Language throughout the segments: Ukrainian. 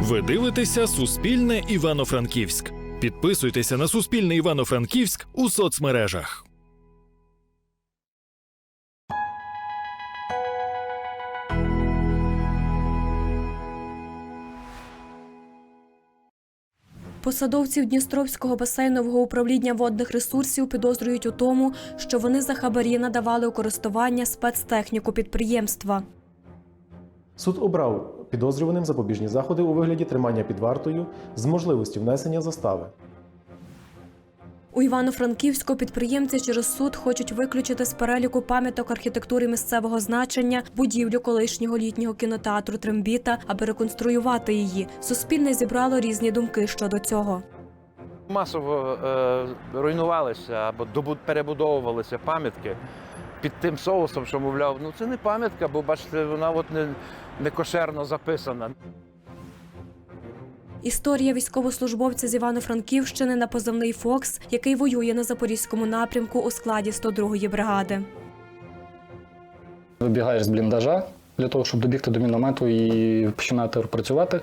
Ви дивитеся Суспільне Івано-Франківськ. Підписуйтеся на Суспільне Івано-Франківськ у соцмережах. Посадовців Дністровського басейнового управління водних ресурсів підозрюють у тому, що вони за хабарі надавали у користування спецтехніку підприємства. Суд обрав підозрюваним запобіжні заходи у вигляді тримання під вартою з можливістю внесення застави. У Івано-Франківську підприємці через суд хочуть виключити з переліку пам'яток архітектури місцевого значення будівлю колишнього літнього кінотеатру Трембіта, аби реконструювати її. Суспільне зібрало різні думки щодо цього. Масово е, руйнувалися або добу- перебудовувалися пам'ятки під тим соусом, що мовляв, ну це не пам'ятка, бо бачите, вона от не, не кошерно записана. Історія військовослужбовця з Івано-Франківщини на позивний Фокс, який воює на запорізькому напрямку у складі 102-ї бригади. Вибігаєш з бліндажа для того, щоб добігти до міномету і починати працювати,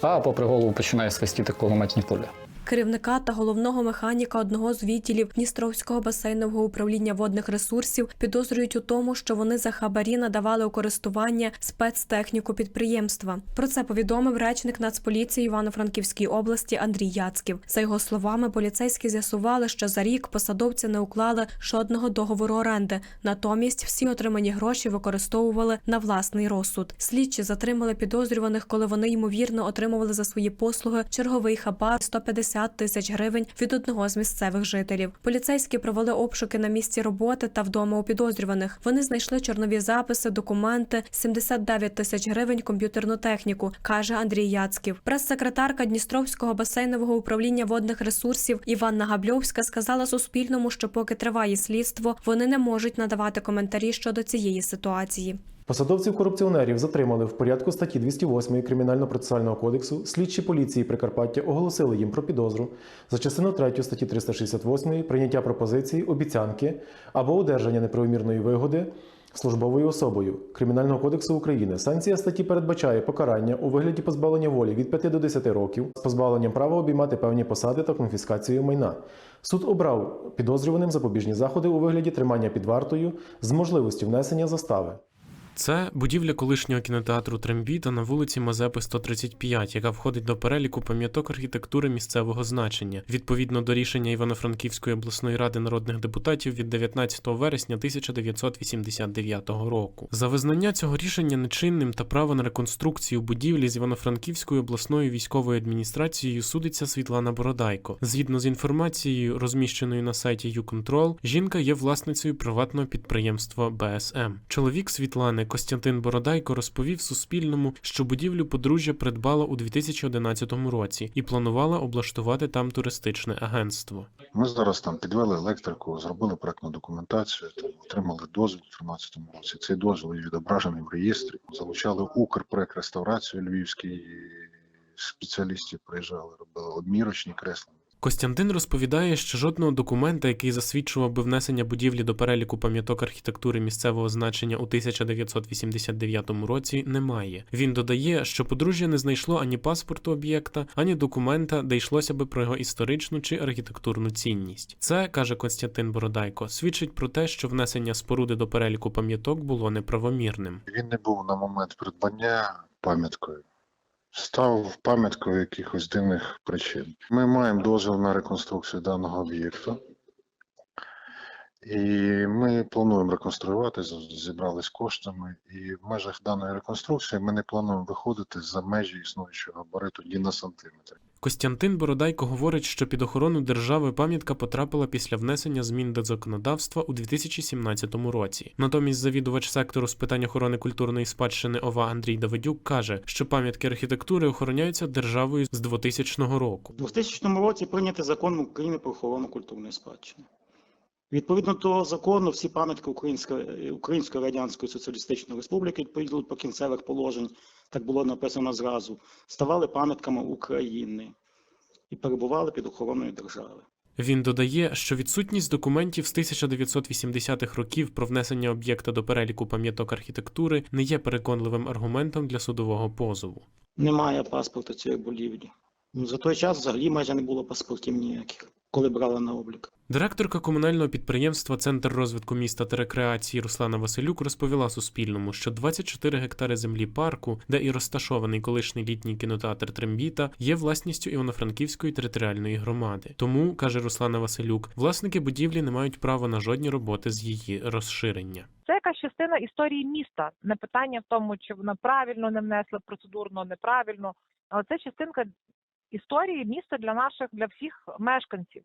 а попри голову починає свистіти кулеметні пулі. Керівника та головного механіка одного з відділів Дністровського басейнового управління водних ресурсів підозрюють у тому, що вони за хабарі надавали у користування спецтехніку підприємства. Про це повідомив речник Нацполіції Івано-Франківській області Андрій Яцьків. За його словами, поліцейські з'ясували, що за рік посадовці не уклали жодного договору оренди. Натомість всі отримані гроші використовували на власний розсуд. Слідчі затримали підозрюваних, коли вони ймовірно отримували за свої послуги черговий хабар 150 тисяч гривень від одного з місцевих жителів. Поліцейські провели обшуки на місці роботи та вдома у підозрюваних. Вони знайшли чорнові записи, документи, 79 тисяч гривень комп'ютерну техніку, каже Андрій Яцьків. Прес-секретарка Дністровського басейнового управління водних ресурсів Іванна Габльовська сказала Суспільному, що поки триває слідство, вони не можуть надавати коментарі щодо цієї ситуації. Посадовців корупціонерів затримали в порядку статті 208 Кримінально-процесуального кодексу. Слідчі поліції Прикарпаття оголосили їм про підозру за частину 3 статті 368 прийняття пропозиції, обіцянки або одержання неправомірної вигоди службовою особою Кримінального кодексу України. Санкція статті передбачає покарання у вигляді позбавлення волі від 5 до 10 років з позбавленням права обіймати певні посади та конфіскацією майна. Суд обрав підозрюваним запобіжні заходи у вигляді тримання під вартою з можливістю внесення застави. Це будівля колишнього кінотеатру Трембіта на вулиці Мазепи 135, яка входить до переліку пам'яток архітектури місцевого значення, відповідно до рішення Івано-Франківської обласної ради народних депутатів від 19 вересня 1989 року. За визнання цього рішення нечинним та право на реконструкцію будівлі з Івано-Франківською обласною військовою адміністрацією судиться Світлана Бородайко. Згідно з інформацією, розміщеною на сайті «Юконтрол», жінка є власницею приватного підприємства БСМ. Чоловік Світлани Костянтин Бородайко розповів Суспільному, що будівлю подружжя придбала у 2011 році і планувала облаштувати там туристичне агентство. Ми зараз там підвели електрику, зробили проектну документацію, отримали дозвіл у 2013 році. Цей дозвіл відображений в реєстрі. Залучали Укрпроектреставрацію львівський, і спеціалістів приїжджали, робили одмірочні креслення. Костянтин розповідає, що жодного документа, який засвідчував би внесення будівлі до переліку пам'яток архітектури місцевого значення у 1989 році, немає. Він додає, що подружжя не знайшло ані паспорту об'єкта, ані документа, де йшлося би про його історичну чи архітектурну цінність. Це каже Костянтин Бородайко, свідчить про те, що внесення споруди до переліку пам'яток було неправомірним. Він не був на момент придбання пам'яткою. Став пам'яткою якихось дивних причин. Ми маємо дозвіл на реконструкцію даного об'єкту. І ми плануємо реконструювати, зібрались коштами. І в межах даної реконструкції ми не плануємо виходити за межі існуючого габариту ні на сантиметр. Костянтин Бородайко говорить, що під охорону держави пам'ятка потрапила після внесення змін до законодавства у 2017 році. Натомість завідувач сектору з питань охорони культурної спадщини ОВА Андрій Давидюк каже, що пам'ятки архітектури охороняються державою з 2000 року. У 2000 році прийнятий закон України про охорону культурної спадщини. Відповідно до того закону, всі пам'ятки Української, Української Радянської Соціалістичної Республіки, відповідно до кінцевих положень, так було написано зразу, ставали пам'ятками України і перебували під охороною держави. Він додає, що відсутність документів з 1980-х років про внесення об'єкта до переліку пам'яток архітектури не є переконливим аргументом для судового позову. Немає паспорта цієї будівлі. За той час взагалі майже не було паспортів ніяких, коли брали на облік. Директорка комунального підприємства Центр розвитку міста та рекреації Руслана Василюк розповіла Суспільному, що 24 гектари землі парку, де і розташований колишній літній кінотеатр Трембіта, є власністю Івано-Франківської територіальної громади. Тому, каже Руслана Василюк, власники будівлі не мають права на жодні роботи з її розширення. Це якась частина історії міста. Не питання в тому, чи вона правильно не внесла процедурно, неправильно, але це частинка історії міста для наших, для всіх мешканців,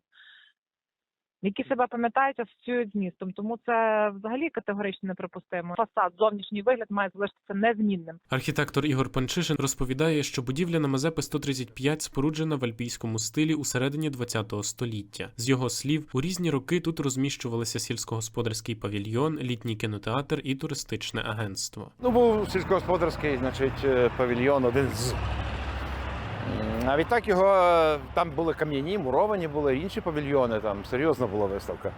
які себе пам'ятають, асоціюють з містом. Тому це взагалі категорично неприпустимо. Фасад, зовнішній вигляд має залишитися незмінним. Архітектор Ігор Панчишин розповідає, що будівля на Мазепи 135 споруджена в альпійському стилі у середині ХХ століття. З його слів, у різні роки тут розміщувалися сільськогосподарський павільйон, літній кінотеатр і туристичне агентство. Ну, був сільськогосподарський, значить, е, павільйон один з. М, А відтак його е, там були кам'яні, муровані були інші павільйони, там серйозна була виставка.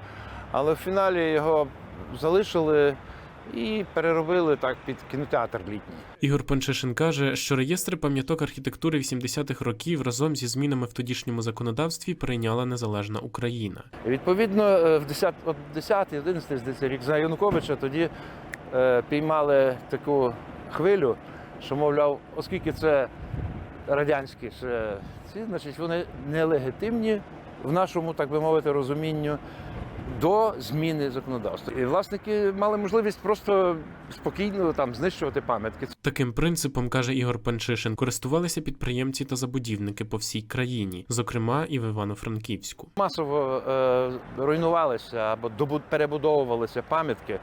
Але в фіналі його залишили і переробили так під кінотеатр літній. Ігор Панчишин каже, що реєстри пам'яток архітектури 80-х років разом зі змінами в тодішньому законодавстві прийняла незалежна Україна. І відповідно, е, в 10, от 10 11 здається, рік за Януковича тоді е, піймали таку хвилю, що, мовляв, оскільки це радянські ще ці, значить, вони нелегітимні в нашому, так би мовити, розумінню до зміни законодавства. І власники мали можливість просто спокійно там знищувати пам'ятки. Таким принципом, каже Ігор Панчишин, користувалися підприємці та забудівники по всій країні, зокрема і в Івано-Франківську. Масово е, руйнувалися або перебудовувалися пам'ятки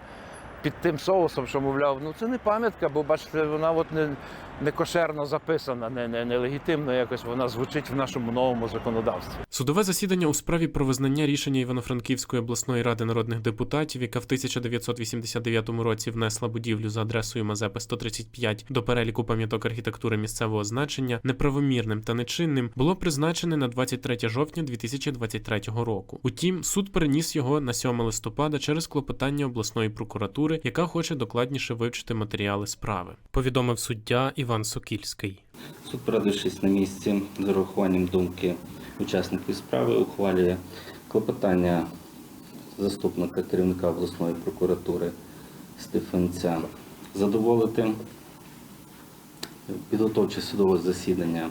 під тим соусом, що мовляв, ну це не пам'ятка, бо бачите, вона от не, не кошерно записана, не, не, нелегітимно якось вона звучить в нашому новому законодавстві. Судове засідання у справі про визнання рішення Івано-Франківської обласної ради народних депутатів, яка в 1989 році внесла будівлю за адресою Мазепи 135 до переліку пам'яток архітектури місцевого значення неправомірним та нечинним, було призначене на 23 жовтня 2023 року. Утім, суд переніс його на 7 листопада через клопотання обласної прокуратури, яка хоче докладніше вивчити матеріали справи. Повідомив суддя Іван Сокільський. Суд, порадившись на місці з урахуванням думки учасників справи, ухвалює клопотання заступника керівника обласної прокуратури Стефанця задоволити підготовче судове засідання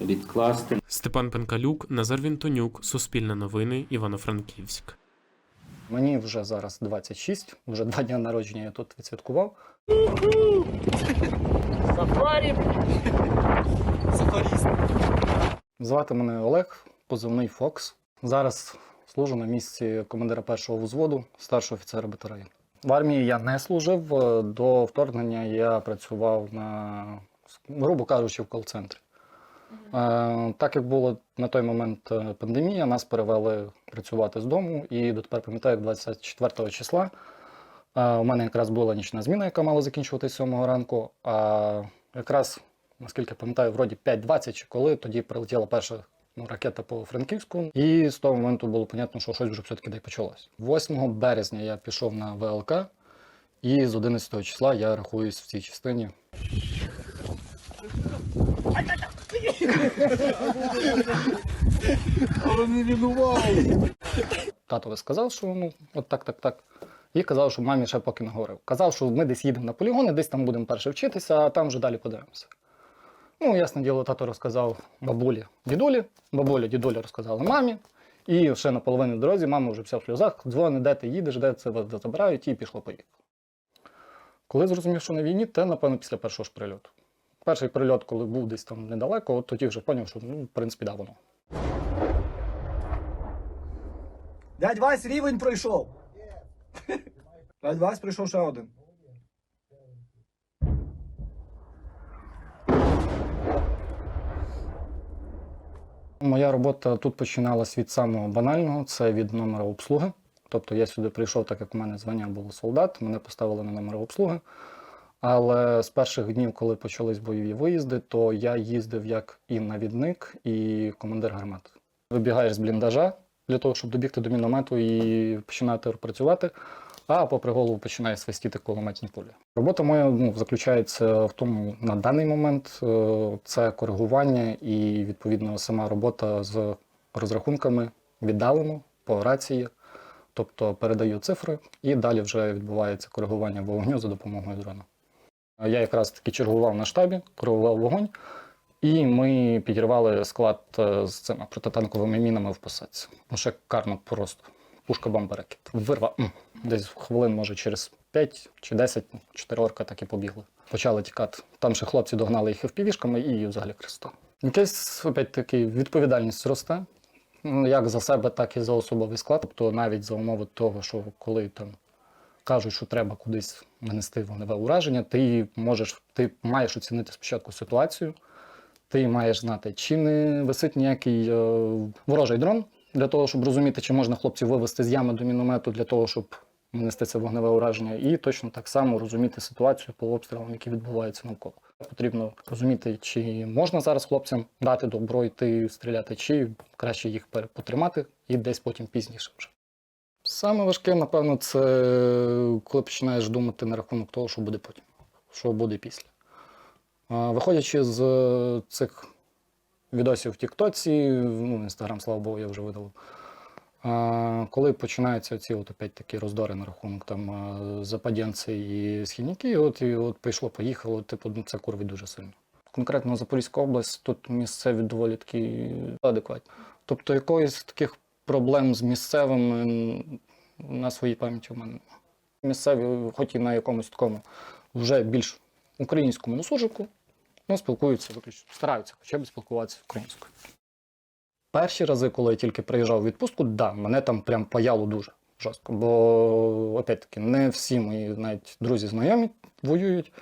відкласти. Степан Пенкалюк, Назар Вінтонюк, Суспільне новини, Івано-Франківськ. Мені вже зараз 26, вже два дні народження я тут відсвяткував. Звати мене Олег, позивний Фокс. Зараз служу на місці командира першого взводу, старшого офіцера батареї. В армії я не служив. е, До вторгнення я працював на, грубо кажучи, в кол-центрі. Е, Так як було на той момент е, пандемія, нас перевели працювати з дому, і дотепер пам'ятаю, як 24 числа е, у мене якраз була нічна зміна, яка мала закінчуватися 7 ранку. А якраз, наскільки пам'ятаю, вроді 5.20 чи коли тоді прилетіла перша ну, ракета по Франківську, і з того моменту було понятно, що щось вже все-таки де почалось. 8 березня я пішов на ВЛК, і з 11 числа я рахуюсь в цій частині. Тато сказав, що ну, от так, так, так. І казав, що мамі ще поки не говорив. Казав, що ми десь їдемо на полігони, десь там будемо перше вчитися, а там вже далі подивимося. Ну, ясне діло, тато розказав бабулі, дідулі, бабуля, дідуля розказали мамі. І ще на половині дорозі мама вже вся в сльозах, дзвони, де ти їдеш, де це вас забирають, і пішло поїхало. Коли зрозумів, що на війні, те, напевно, після першого ж прильоту. Перший прильот, коли був десь там недалеко, от тоді вже зрозумів, що ну, в принципі, да, воно. Дядь Вась рівень пройшов. Дядь Вась пройшов ще один. Моя робота тут починалась від самого банального, це від номера обслуги. Тобто я сюди прийшов, так як у мене звання було солдат, мене поставили на номер обслуги. Але з перших днів, коли почались бойові виїзди, то я їздив як і навідник, і командир гармати. Вибігаєш з бліндажа для того, щоб добігти до міномету і починати працювати. а попри голову починає свистіти кулеметні пулі. Робота моя ну, заключається в тому, на даний момент е, це коригування і відповідно сама робота з розрахунками віддалено по рації, тобто передаю цифри, і далі вже відбувається коригування вогню за допомогою дрона. Я якраз таки чергував на штабі, коригував вогонь, і ми підірвали склад е, з цими протитанковими мінами в посадці. Ну, шикарно просто. Пушка бомба ракет. Вирва. Десь хвилин, може, через 5 чи 10, чотири орка так і побігли. Почали тікати. Там ще хлопці догнали їх впівішками і взагалі Христа. Якась, опять-таки, відповідальність росте. Ну, Як за себе, так і за особовий склад. Тобто навіть за умови того, що коли там кажуть, що треба кудись нанести вогневе ураження, ти можеш, ти маєш оцінити спочатку ситуацію, ти маєш знати, чи не висить ніякий е, ворожий дрон для того, щоб розуміти, чи можна хлопців вивести з ями до міномету для того, щоб нанести це вогневе ураження, і точно так само розуміти ситуацію по обстрілам, які відбуваються навколо. Потрібно розуміти, чи можна зараз хлопцям дати добро йти стріляти, чи краще їх потримати і десь потім пізніше вже. Саме важке, напевно, це коли починаєш думати на рахунок того, що буде потім, що буде після. Виходячи з е, цих відосів в Тіктоці, ну, Інстаграм, слава Богу, я вже видалив. Коли починаються ці от опять такі роздори на рахунок там западянці і східняки, от і от пішло, поїхало, типу, ну, це курвить дуже сильно. Конкретно Запорізька область, тут місцеві доволі такі адекватні. Тобто якоїсь таких проблем з місцевими на своїй пам'яті в мене. немає. Місцеві, хоч і на якомусь такому вже більш українському носужику, ну, спілкуються виключно, стараються хоча б спілкуватися українською. Перші рази, коли я тільки приїжджав у відпустку, да, мене там прям паяло дуже жорстко. Бо, опять-таки, не всі мої навіть друзі знайомі воюють.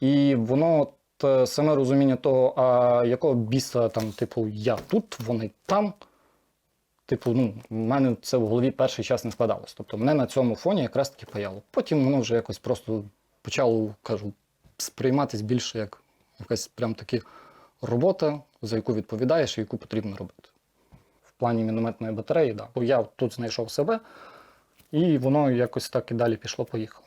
І воно от, е, саме розуміння того, а якого біса там, типу, я тут, вони там. Типу, ну, в мене це в голові перший час не складалось. Тобто мене на цьому фоні якраз таки паяло. Потім воно вже якось просто почало, кажу, сприйматись більше як якась прям таки робота, за яку відповідаєш і яку потрібно робити. В плані мінометної батареї, да. Бо я тут знайшов себе, і воно якось так і далі пішло-поїхало.